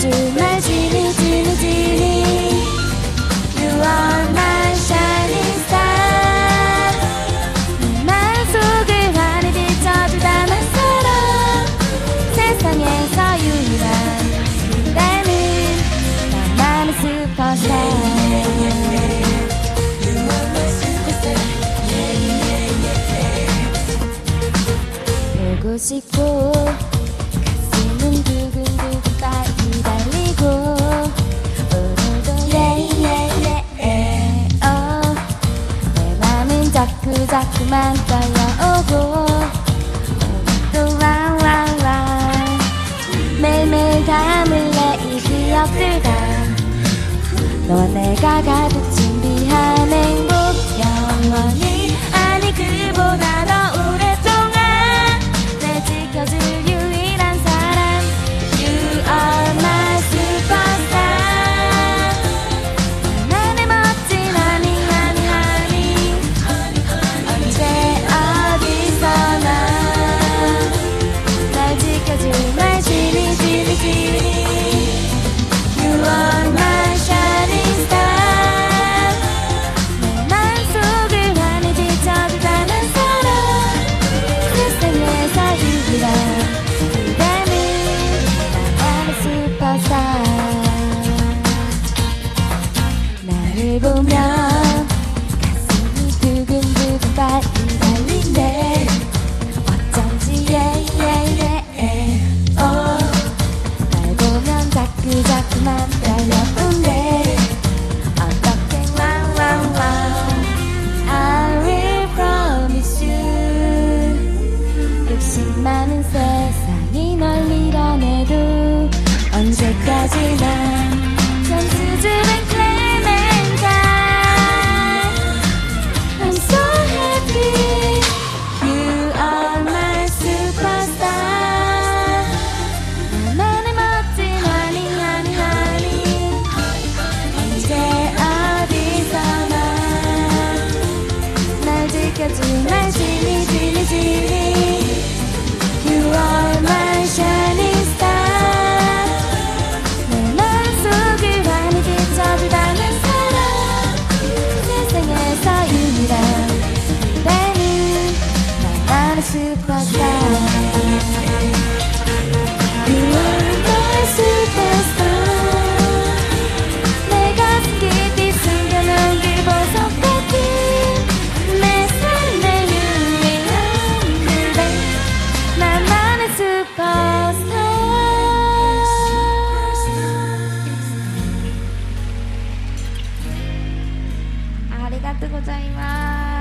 Would you my genie, genie, genie? You are my shining star. 내 속을 환히 비춰주다 난 사랑. 세상에서 유일한 나는 나만의 슈퍼스타. 보고 싶고 자꾸 자꾸만 떨려오고 또 왕왕왕 매일매일 담을 내이 기억들과 너와 내가 가득 준비한 행복 영원히 ありがとうございます。